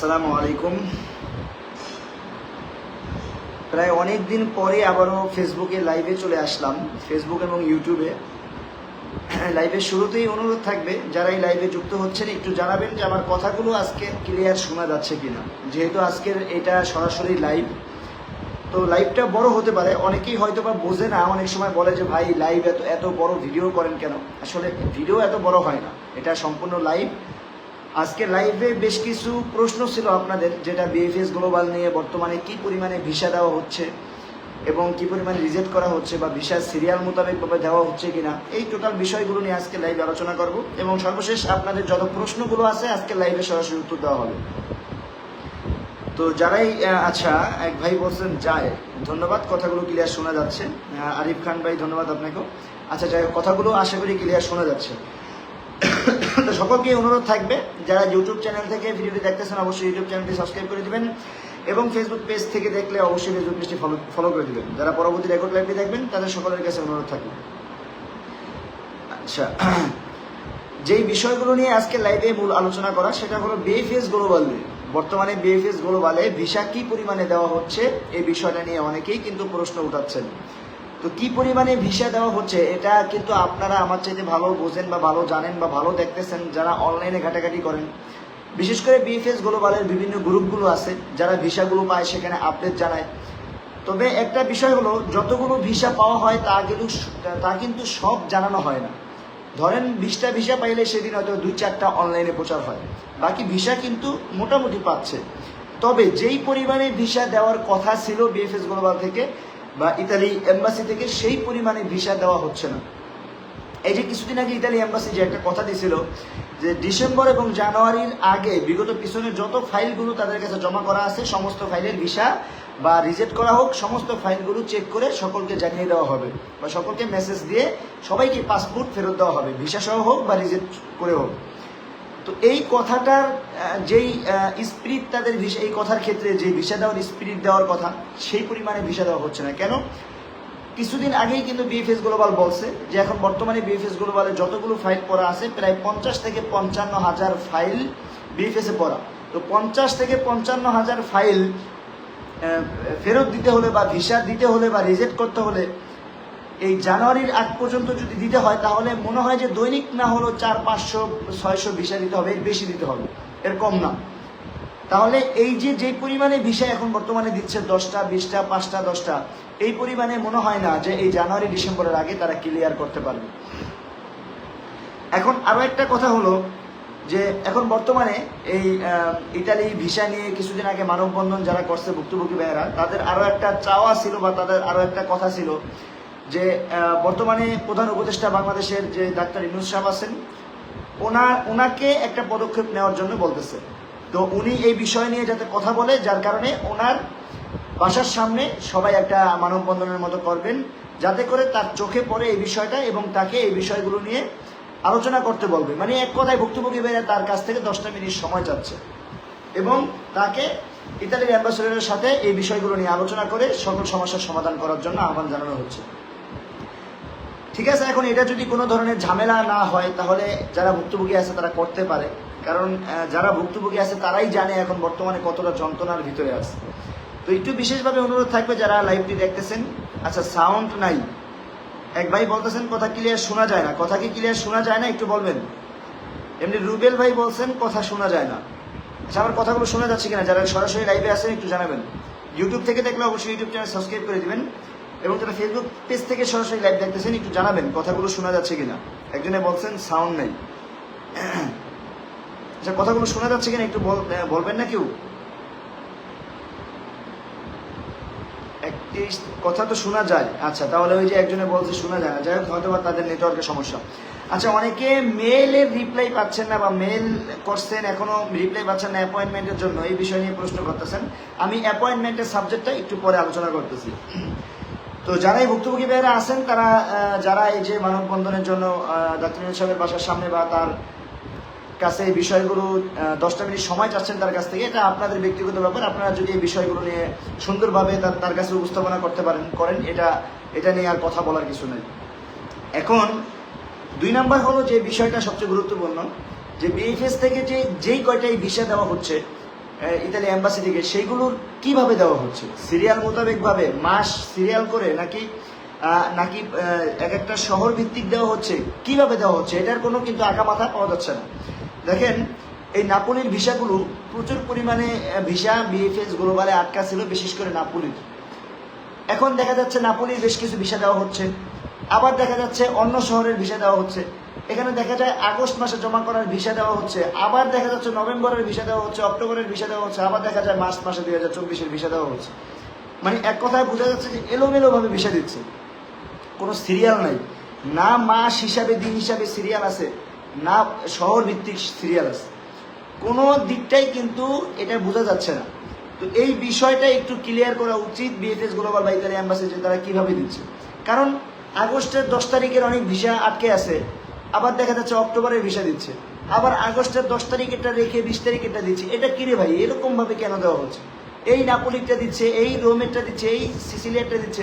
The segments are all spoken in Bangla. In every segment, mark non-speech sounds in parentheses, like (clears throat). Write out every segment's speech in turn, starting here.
আসসালামু আলাইকুম। প্রায় অনেক দিন পরে আবারও ফেসবুকে লাইভে চলে আসলাম ফেসবুক এবং ইউটিউবে লাইভের শুরুতেই অনুরোধ থাকবে, যারা এই লাইভে যুক্ত হচ্ছেন, একটু জানাবেন যে আমার কথাগুলো আজকে ক্লিয়ার শোনা যাচ্ছে কিনা। যেহেতু আজকের এটা সরাসরি লাইভ তো লাইভটা বড় হতে পারে। অনেকেই হয়তো বা বোঝে না, অনেক সময় বলে যে, ভাই লাইভ এত এত বড় ভিডিও করেন কেন? আসলে ভিডিও এত বড় হয় না। এটা সম্পূর্ণ লাইভ আজকে লাইভে বেশ কিছু প্রশ্ন ছিল আপনাদের, যেটা বিএফএস গ্লোবাল নিয়ে বর্তমানে কি পরিমাণে ভিসা দেওয়া হচ্ছে এবং কি পরিমাণে রিজেক্ট করা হচ্ছে বা ভিসা সিরিয়াল মোতাবেকভাবে দেওয়া হচ্ছে কিনা, এই টোটাল বিষয়গুলো নিয়ে আজকে লাইভে আলোচনা করব। এবং সর্বশেষ আপনাদের যত প্রশ্নগুলো আছে, আজকে লাইভে সরাসরি উত্তর দেওয়া হবে। তো যারাই আচ্ছা এক ভাই বলছেন, যায়। ধন্যবাদ, কথাগুলো ক্লিয়ার শোনা যাচ্ছে। আরিফ খান ভাই, ধন্যবাদ আপনাকেও। আচ্ছা যাই কথাগুলো আশা করি ক্লিয়ার শোনা যাচ্ছে। তো সকলকে অনুরোধ থাকবে, যারা ইউটিউব চ্যানেল থেকে ভিডিওটি দেখতেছেন, অবশ্যই ইউটিউব চ্যানেলটি সাবস্ক্রাইব করে দিবেন এবং ফেসবুক পেজ থেকে দেখলে অবশ্যই ফেসবুক পেজটি ফলো ফলো করে দিবেন। যারা পরবর্তী রেকর্ড লাইভটি দেখবেন, তাদের সকলের কাছে অনুরোধ থাকবে। আচ্ছা (clears throat) যেই বিষয়গুলো নিয়ে আজকে লাইভে মূল আলোচনা করা, সেটা হলো বিএফএস গ্লোবাল বর্তমানে বিএফএস গ্লোবালে ভিসা কি পরিমাণে দেওয়া হচ্ছে, এই বিষয়টা নিয়ে অনেকেই কিন্তু প্রশ্ন উঠাচ্ছেন। তো কি পরিমাণে ভিসা দেওয়া হচ্ছে, এটা কিন্তু আপনারা আমার চাইতে ভালো বোঝেন বা ভালো জানেন বা ভালো দেখতেছেন যারা অনলাইনে ঘাটাঘাটি করেন। বিশেষ করে বিএফএস গ্লোবালের বিভিন্ন গ্রুপগুলো আছে, যারা ভিসাগুলো পায় সেখানে আপডেট জানায়। তবে একটা বিষয় হলো, যতগুলো ভিসা পাওয়া হয় তা কিন্তু তা কিন্তু সব জানানো হয় না। ধরেন বিশটা ভিসা পাইলে সেদিন হয়তো দুই চারটা অনলাইনে প্রচার হয়। বাকি ভিসা কিন্তু মোটামুটি পাচ্ছে। তবে যেই পরিমাণে ভিসা দেওয়ার কথা ছিল বিএফএস গ্লোবাল থেকে বা ইতালি এম্বাসি থেকে সেই পরিমাণে ভিসা দেওয়া হচ্ছে না। এই যে কিছুদিন আগে ইতালি এম্বাসি যে একটা কথা দিছিল যে ডিসেম্বর এবং জানুয়ারির আগে বিগত পিছনে যত ফাইলগুলো তাদের কাছে জমা করা আছে, সমস্ত ফাইলের ভিসা বা রিজেক্ট করা হোক, সমস্ত ফাইলগুলো চেক করে সকলকে জানিয়ে দেওয়া হবে বা সকলকে মেসেজ দিয়ে সবাইকে পাসপোর্ট ফেরত দেওয়া হবে। ভিসা সহ হোক বা রিজেক্ট করে হোক। তো এই কথাটার যেই স্পিরিট তাদের ভিসা, এই কথার ক্ষেত্রে যে ভিসা দেওয়ার স্পিরিট দেওয়ার কথা, সেই পরিমাণে ভিসা দেওয়া হচ্ছে না। কেন? কিছুদিন আগেই কিন্তু বিএফএস গ্লোবাল বলছে যে এখন বর্তমানে বিএফএস গ্লোবালে যতগুলো ফাইল পড়া আছে, প্রায় পঞ্চাশ থেকে পঞ্চান্ন হাজার ফাইল বিএফএস পড়া। তো পঞ্চাশ থেকে পঞ্চান্ন হাজার ফাইল ফেরত দিতে হলে বা ভিসা দিতে হলে বা রিজেক্ট করতে হলে এই জানুয়ারির আগ পর্যন্ত যদি দিতে হয়, তাহলে মনে হয় যে দৈনিক না হলেও চার, পাঁচশো, ছয়শো ভিসা দিতে হবে, এর বেশি দিতে হবে, এর কম না। তাহলে এই যে যে পরিমাণে ভিসা এখন বর্তমানে দিচ্ছে, দশটা, বিশটা, পাঁচটা, দশটা, এই পরিমাণে মনে হয় না যে এই জানুয়ারি, ডিসেম্বরের আগে তারা ক্লিয়ার করতে পারবে। এখন আরও একটা কথা হলো যে, এখন বর্তমানে এই ইতালি ভিসা নিয়ে কিছুদিন আগে মানববন্ধন যারা করছে ভুক্তভোগী ভাইয়েরা, তাদের আরও একটা চাওয়া ছিল বা তাদের আরও একটা কথা ছিল যে বর্তমানে প্রধান উপদেষ্টা বাংলাদেশের যে ডাক্তার ইনুস সাহেব আছেন ওনার ওনাকে একটা পদক্ষেপ নেওয়ার জন্য বলতেছে। তো উনি এই বিষয় নিয়ে যাতে কথা বলে, যার কারণে ওনার বাসার সামনে সবাই একটা মানববন্ধনের মতো করবেন, যাতে করে তার চোখে পড়ে এই বিষয়টা এবং তাকে এই বিষয়গুলো নিয়ে আলোচনা করতে বলবে। মানে এক কথায় ভুক্তভোগী ভাইরা তার কাছ থেকে দশটা মিনিট সময় চাচ্ছে। এবং তাকে ইতালির অ্যাম্বাসেডারের সাথে এই বিষয়গুলো নিয়ে আলোচনা করে সকল সমস্যার সমাধান করার জন্য আহ্বান জানানো হচ্ছে। ঠিক আছে, এখন এটা যদি কোনো ধরনের ঝামেলা না হয়, তাহলে যারা ভুক্তভোগী আছে তারা করতে পারে। কারণ যারা ভুক্তভোগী আছে তারাই জানে এখন বর্তমানে কতটা যন্ত্রণার ভিতরে আছে। তো একটু বিশেষভাবে অনুরোধ থাকবে যারা লাইভটি দেখতেছেন। আচ্ছা সাউন্ড নাই। এক ভাই বলতেছেন, কথা ক্লিয়ার শোনা যায় না। কথা কি ক্লিয়ার শোনা যায় না? একটু বলবেন। এমনি রুবেল ভাই বলছেন, কথা শোনা যায় না। আচ্ছা আমার কথাগুলো শোনা যাচ্ছে কিনা? যারা সরাসরি লাইভে আছেন, একটু জানাবেন। ইউটিউব থেকে দেখলে অবশ্যই ইউটিউব চ্যানেল সাবস্ক্রাইব করে দিবেন। এবং যারা ফেসবুক পেজ থেকে সরাসরি লাইভ দেখতেছেন, একটু জানাবেন, কথাগুলো শোনা যাচ্ছে কিনা। একজনে বলছেন সাউন্ড নেই। আচ্ছা কথাগুলো শোনা যাচ্ছে কিনা একটু বল- বলবেন না কেউ? একটি কথা তো শোনা যায়। আচ্ছা তাহলে ওই যে একজনে বলছে, শোনা যায় না। যাই হোক হয়তো বা তাদের নেটওয়ার্কের সমস্যা। আচ্ছা অনেকে মেলের রিপ্লাই পাচ্ছেন না বা মেল করছেন, এখনও রিপ্লাই পাচ্ছেন না অ্যাপয়েন্টমেন্টের জন্য। এই বিষয় নিয়ে প্রশ্ন করতেছেন। আমি অ্যাপয়েন্টমেন্টের সাবজেক্টটা একটু পরে আলোচনা করতেছি। তো যারাই ভুক্তভোগী ভাইয়েরা আছেন, তারা যারা এই যে মানববন্ধনের জন্য ডাক্তার সাহেবের বাসার সামনে বা তার কাছে এই বিষয়গুলো দশটা মিনিট সময় চাচ্ছেন তার কাছ থেকে, এটা আপনাদের ব্যক্তিগত ব্যাপার। আপনারা যদি এই বিষয়গুলো নিয়ে সুন্দরভাবে তার তার কাছে উপস্থাপনা করতে পারেন, করেন, এটা এটা নিয়ে আর কথা বলার কিছু নেই। এখন, দুই নাম্বার হলো যে বিষয়টা সবচেয়ে গুরুত্বপূর্ণ, যে বিএফএস থেকে যে, যেই কয়টাই ভিসা দেওয়া হচ্ছে ইতালি অ্যাম্বাসি থেকে সেইগুলোর কীভাবে দেওয়া হচ্ছে? সিরিয়াল মোতাবেকভাবে মাস সিরিয়াল করে নাকি নাকি এক একটা শহর ভিত্তিক দেওয়া হচ্ছে? কীভাবে দেওয়া হচ্ছে? এটার কোনো কিন্তু আঁকা মাথা পাওয়া যাচ্ছে না। দেখেন, এই নাপুলির ভিসাগুলো প্রচুর পরিমাণে ভিসা বিএফএস গ্লোবালে আটকা ছিল, বিশেষ করে নাপুলির। এখন দেখা যাচ্ছে নাপুলির বেশ কিছু ভিসা দেওয়া হচ্ছে। আবার দেখা যাচ্ছে অন্য শহরের ভিসা দেওয়া হচ্ছে। এখানে দেখা যায় আগস্ট মাসে জমা করার ভিসা দেওয়া হচ্ছে, আবার দেখা যাচ্ছে নভেম্বরের ভিসা দেওয়া হচ্ছে, অক্টোবরের ভিসা দেওয়া হচ্ছে, আবার দেখা যায় মার্চ মাসে দুই হাজার চব্বিশের ভিসা দেওয়া হচ্ছে। মানে এক কথায় বোঝা যাচ্ছে যে এলোমেলোভাবে ভিসা দিচ্ছে। কোনো সিরিয়াল নাই। না মাস হিসাবে, দিন হিসাবে সিরিয়াল আছে, না শহর ভিত্তিক সিরিয়াল আছে। কোনো দিকটাই কিন্তু এটা বোঝা যাচ্ছে না। তো এই বিষয়টা একটু ক্লিয়ার করা উচিত বিএফএস গ্লোবাল বা ইতালি অ্যাম্বাসি যে তারা কীভাবে দিচ্ছে। কারণ আগস্টের দশ তারিখের অনেক ভিসা আটকে আছে। আবার দেখা যাচ্ছে অক্টোবরে ভিসা দিচ্ছে। আবার আগস্টের দশ তারিখেরটা রেখে বিশ তারিখেরটা দিচ্ছে। এটা কিরে ভাই? এরকম ভাবে কেন দেওয়া হচ্ছে? এই নাপোলিটা দিচ্ছে, এই রোমেরটা দিচ্ছে, এই সিসিলিয়ারটা দিচ্ছে।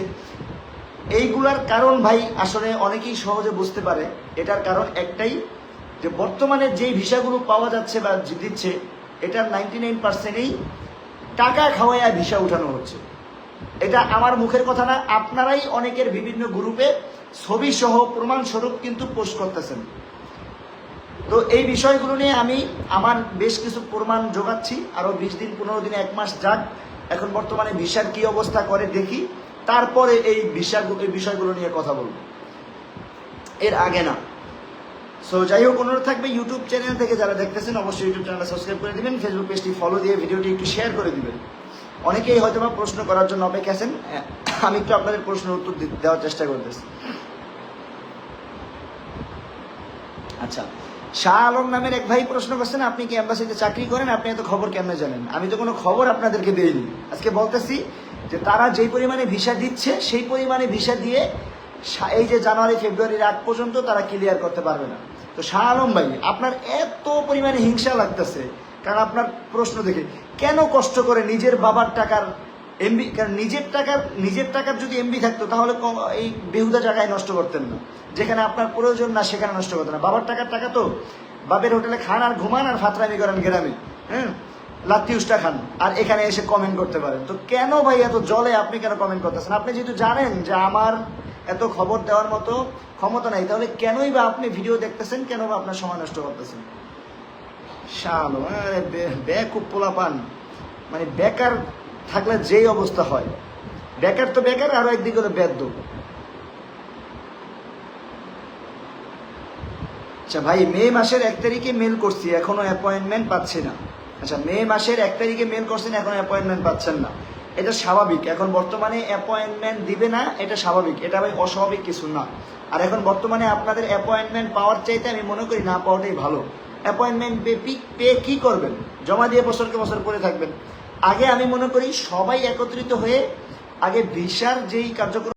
এইগুলার কারণ ভাই আসলে অনেকেই সহজে বুঝতে পারে। এটার কারণ একটাই, যে বর্তমানে যেই ভিসাগুলো পাওয়া যাচ্ছে বা দিচ্ছে, এটার নাইনটি নাইন পার্সেন্টেই টাকা খাওয়াইয়া ভিসা উঠানো হচ্ছে। এটা আমার মুখের কথা না, আপনারাই অনেকের বিভিন্ন গ্রুপে ছবি সহ প্রমাণ স্বরূপ কিন্তু পোস্ট করতেছেন। তো এই বিষয়গুলো নিয়ে আমি আমার বেশ কিছু প্রমাণ জোগাচ্ছি, আরও বিশ দিন, পনেরো দিন, এক মাস যাক, এখন বর্তমানে ভিসার কি অবস্থা করে দেখি, তারপরে এই ভিসা এই বিষয়গুলো নিয়ে কথা বলব। এর আগে না। সো যাই হোক, অনুরোধ থাকবে ইউটিউব চ্যানেল থেকে যারা দেখতেছেন, অবশ্যই ইউটিউব চ্যানেলটা সাবস্ক্রাইব করে দিবেন ফেসবুক পেজটি ফলো দিয়ে ভিডিওটি একটু শেয়ার করে দিবেন। অনেকেই হয়তো বা প্রশ্ন করার জন্য অপেক্ষা আছেন। আমি একটু আপনাদের প্রশ্নের উত্তর দেওয়ার চেষ্টা করতেছি। আচ্ছা শাহ আলম নামের এক ভাই প্রশ্ন করছেন, আপনি কি অ্যাম্বাসিতে চাকরি করেন? আপনি এত খবর কেমনে জানেন? আমি তো কোনো খবর আপনাদেরকে দেইনি। আজকে বলতেছি যে তারা যেই পরিমাণে ভিসা দিচ্ছে, সেই পরিমাণে ভিসা দিয়ে এই যে জানুয়ারি, ফেব্রুয়ারির আগ পর্যন্ত তারা ক্লিয়ার করতে পারবে না। তো শাহ আলম ভাই, আপনার এত পরিমাণে হিংসা লাগতেছে, কারণ আপনার প্রশ্ন দেখে কেন কষ্ট করে নিজের বাবার টাকার এমবি কারণ নিজের টাকার নিজের টাকার যদি এমবি থাকতো, তাহলে এই বেহুদা জায়গায় নষ্ট করতেন না। যেখানে আপনার প্রয়োজন না, সেখানে নষ্ট করতেন না। বাবার টাকার টাকা তো বাবের হোটেলে খান আর ঘুমান আর ফাতরামি করেন গ্রামে হ্যাঁ? লাত্তিউসটা খান, আর এখানে এসে কমেন্ট করতে পারেন। তো কেন ভাই এত জলে আপনি কেন কমেন্ট করতেছেন? আপনি যেহেতু জানেন যে আমার এত খবর দেওয়ার মতো ক্ষমতা নাই, তাহলে কেনই বা আপনি ভিডিও দেখতেছেন কেন বা আপনার সময় নষ্ট করতেছেন? শালো বে- বেকুব পোলাপান। মানে বেকার থাকলে যেই অবস্থা হয়। বেকার তো বেকার, আরও একদিকে হলো বেদ্য। আচ্ছা ভাই, মে মাসের এক তারিখে মেল করছি, এখনও অ্যাপয়েন্টমেন্ট পাচ্ছি না। আচ্ছা মে মাসের এক তারিখে মেল করছেন, এখন অ্যাপয়েন্টমেন্ট পাচ্ছেন না। এটা স্বাভাবিক, এখন বর্তমানে অ্যাপয়েন্টমেন্ট দিবে না, এটা স্বাভাবিক। এটা ভাই অস্বাভাবিক কিছু না। আর এখন বর্তমানে আপনাদের অ্যাপয়েন্টমেন্ট পাওয়ার চাইতে আমি মনে করি না পাওয়াটাই ভালো। অ্যাপয়েন্টমেন্ট পে কি করবেন? জমা দিয়ে বছরকে বছর করে থাকবেন। আগে আমি মনে করি সবাই একত্রিত হয়ে আগে ভিসার যেই কার্যক্রম